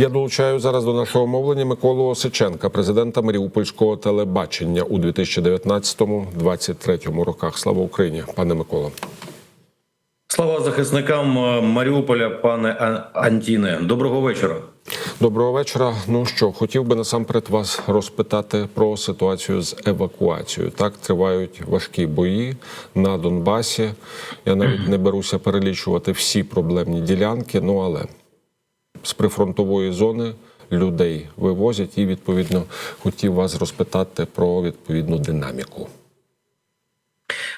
Я долучаю зараз до нашого мовлення Миколу Осиченка, президента Маріупольського телебачення у 2019-2023 роках. Слава Україні, пане Микола. Слава захисникам е, Маріуполя, пане Антіне. Доброго вечора. Доброго вечора. Ну що, хотів би насамперед вас розпитати про ситуацію з евакуацією. Так тривають важкі бої на Донбасі. Я навіть не беруся перелічувати всі проблемні ділянки. Ну але з прифронтової зони людей вивозять, і відповідно хотів вас розпитати про відповідну динаміку.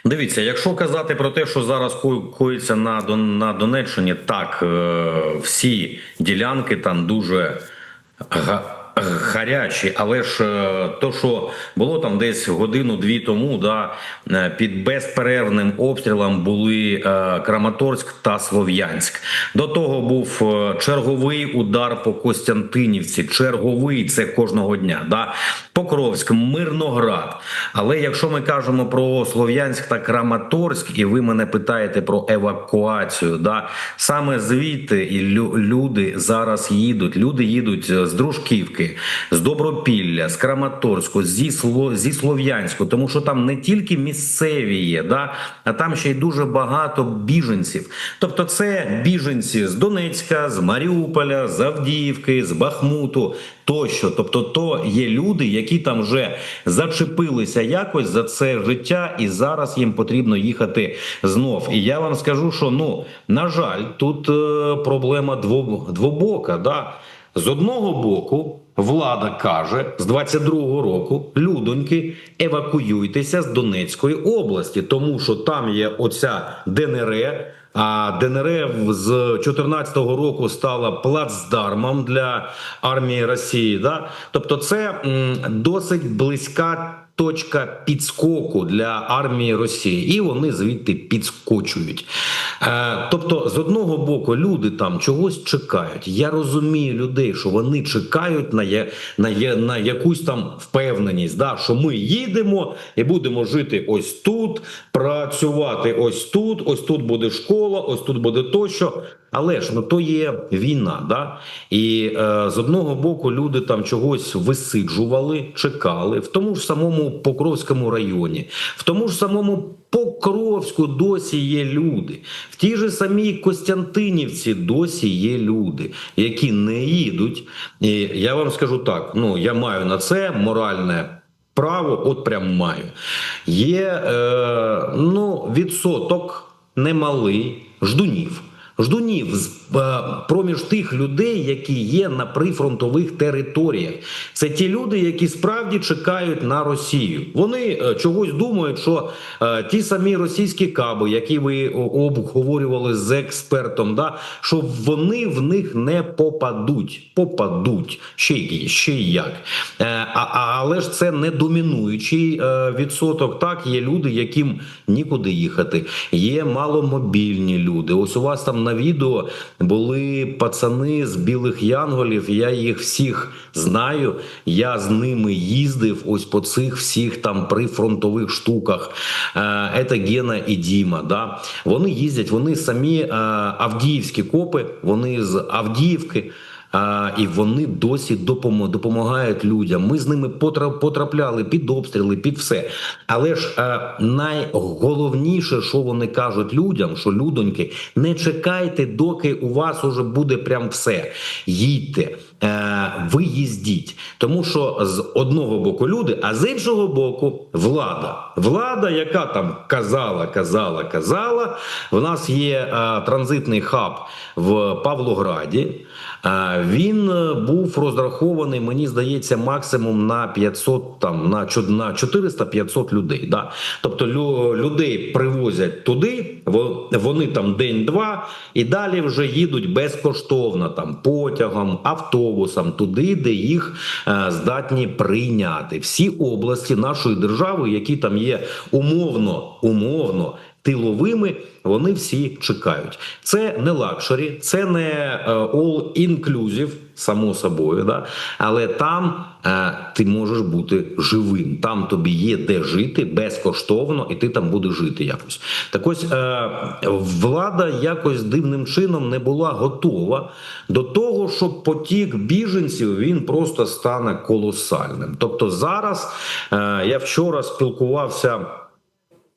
Дивіться, якщо казати про те, що зараз ко- коїться на на Донеччині, так е, всі ділянки там дуже гарячі, але ж е, то, що було там десь годину-дві тому, да е, під безперервним обстрілом були е, Краматорськ та Слов'янськ. До того був черговий удар по Костянтинівці. Черговий це кожного дня. Да? Покровськ, Мирноград. Але якщо ми кажемо про Слов'янськ та Краматорськ, і ви мене питаєте про евакуацію, да саме звідти і люди зараз їдуть. Люди їдуть з Дружківки, з Добропілля, з Краматорську, зі Сло зі Слов'янську, тому що там не тільки місцеві є, да, а там ще й дуже багато біженців. Тобто, це біженці з Донецька, з Маріуполя, з Авдіївки, з Бахмуту тощо. Тобто, то є люди, які там вже зачепилися якось за це життя, і зараз їм потрібно їхати знов. І я вам скажу, що ну на жаль, тут е, проблема двобока. Да? З одного боку. Влада каже з 22-го року людоньки евакуюйтеся з Донецької області, тому що там є оця ДНР. А ДНР з 14-го року стала плацдармом для армії Росії. Да? Тобто, це досить близька. Точка підскоку для армії Росії, і вони звідти підскочують. Е, тобто, з одного боку, люди там чогось чекають. Я розумію людей, що вони чекають на, на, на якусь там впевненість, да, що ми їдемо і будемо жити ось тут, працювати ось тут, ось тут буде школа, ось тут буде тощо. Але ж ну то є війна, да і е, з одного боку люди там чогось висиджували, чекали в тому ж самому Покровському районі, в тому ж самому Покровську досі є люди, в тій же самій Костянтинівці досі є люди, які не їдуть. І я вам скажу так: ну я маю на це моральне. Право, от прям маю. Є е, ну, відсоток немалий ждунів. Ждунів з проміж тих людей, які є на прифронтових територіях. Це ті люди, які справді чекають на Росію. Вони е, чогось думають, що е, ті самі російські каби, які ви обговорювали з експертом, да, що вони в них не попадуть. Попадуть ще й ще як. Е, а, але ж це не домінуючий е, відсоток. Так, є люди, яким нікуди їхати. Є маломобільні люди. Ось у вас там на відео були пацани з білих янголів. Я їх всіх знаю. Я з ними їздив ось по цих всіх там прифронтових штуках. Е, Це Гена і Діма. Да? Вони їздять, вони самі е, авдіївські копи, вони з Авдіївки. І вони досі допомагають людям. Ми з ними потрапляли під обстріли, під все. Але ж е, найголовніше, що вони кажуть людям, що людоньки, не чекайте, доки у вас уже буде прям все. Їдьте, е, ви їздіть. Тому що з одного боку люди, а з іншого боку, влада. Влада, яка там казала, казала, казала. В нас є е, транзитний хаб в Павлограді. Він е, був розрахований, мені здається, максимум на 500, там на чо- на 400-500 людей. Да? Тобто лю- людей привозять туди, во- вони там день-два, і далі вже їдуть безкоштовно там потягом, автобусом, туди, де їх е, здатні прийняти. Всі області нашої держави, які там є умовно, умовно тиловими, вони всі чекають. Це не лакшері, це не е, all inclusive, само собою, да? але там е, ти можеш бути живим. Там тобі є де жити безкоштовно, і ти там будеш жити якось. Так ось е, влада якось дивним чином не була готова до того, що потік біженців він просто стане колосальним. Тобто зараз е, я вчора спілкувався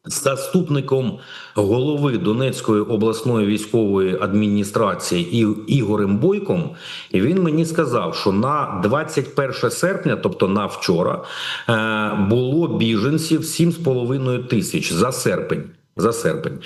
заступником голови Донецької обласної військової адміністрації Ігорем Бойком, і він мені сказав, що на 21 серпня, тобто на вчора, е, було біженців 7,5 тисяч за серпень. За серпень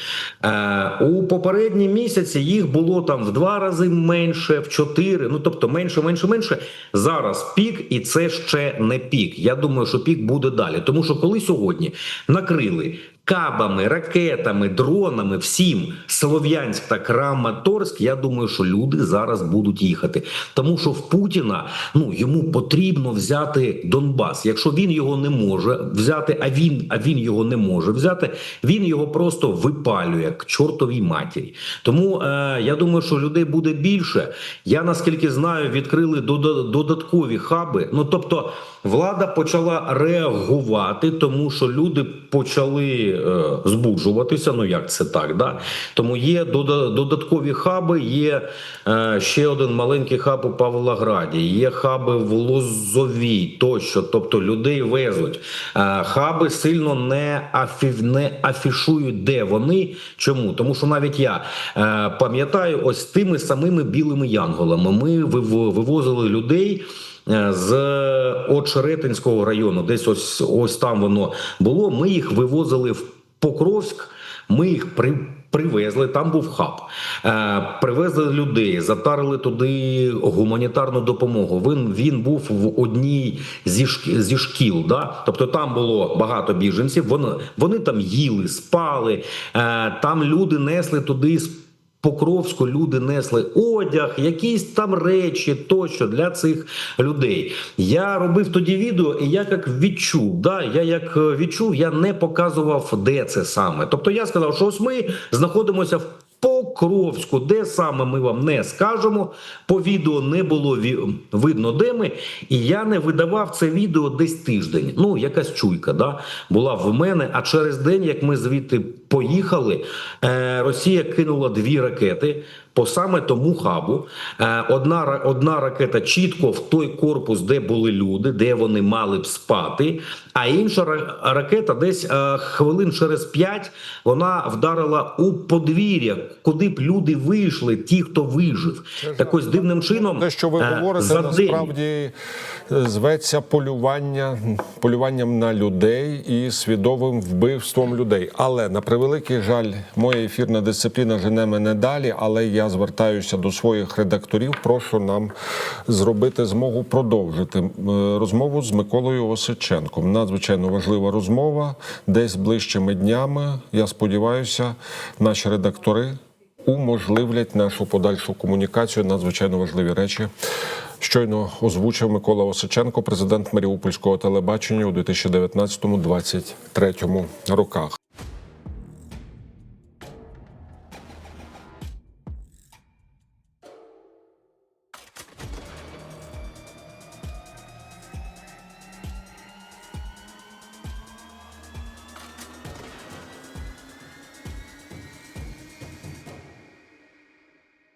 е, у попередні місяці їх було там в два рази менше, в чотири. Ну тобто менше, менше, менше. Зараз пік, і це ще не пік. Я думаю, що пік буде далі. Тому що коли сьогодні накрили кабами, ракетами, дронами, всім Слов'янськ та Краматорськ, я думаю, що люди зараз будуть їхати. Тому що в Путіна ну йому потрібно взяти Донбас. Якщо він його не може взяти, а він, а він його не може взяти, він його просто випалює к чортовій матері. Тому е, я думаю, що людей буде більше. Я наскільки знаю, відкрили дода- додаткові хаби. Ну тобто, влада почала реагувати, тому що люди почали збуджуватися. Ну як це так? Да? Тому є додаткові хаби. Є е, ще один маленький хаб у Павлограді, є хаби в Лозовій тощо. Тобто людей везуть. Е, хаби сильно не, афі, не афішують, де вони. Чому? Тому що навіть я е, пам'ятаю, ось тими самими білими янголами ми вивозили людей. Е, З Очеретинського району, десь ось ось там воно було. Ми їх вивозили в Покровськ. Ми їх при. Привезли, там був хаб. Е, привезли людей, затарили туди гуманітарну допомогу. Він, він був в одній зі, шк- зі шкіл. Да? Тобто там було багато біженців. Вони, вони там їли, спали. Е, там люди несли туди Покровську люди несли одяг, якісь там речі тощо для цих людей. Я робив тоді відео, і я як відчув. Да, я як е, відчув, я не показував, де це саме. Тобто я сказав, що ось ми знаходимося в. Покровську, де саме ми вам не скажемо. По відео не було видно, де ми. І я не видавав це відео десь тиждень. Ну, якась чуйка да, була в мене. А через день, як ми звідти поїхали, е, Росія кинула дві ракети по саме тому хабу. Е, одна, одна ракета чітко в той корпус, де були люди, де вони мали б спати. А інша ракета десь е, хвилин через п'ять вона вдарила у подвір'я, куди б люди вийшли, ті, хто вижив. Так ось дивним чином Те, що ви е, говорите, за насправді е, зветься полювання, полюванням на людей і свідомим вбивством людей. Але на превеликий жаль, моя ефірна дисципліна жене мене далі. Але я звертаюся до своїх редакторів. Прошу нам зробити змогу продовжити е, розмову з Миколою Осиченком. Надзвичайно важлива розмова. Десь ближчими днями. Я сподіваюся, наші редактори уможливлять нашу подальшу комунікацію. Надзвичайно важливі речі. Щойно озвучив Микола Осиченко, президент Маріупольського телебачення у 2019-2023 роках.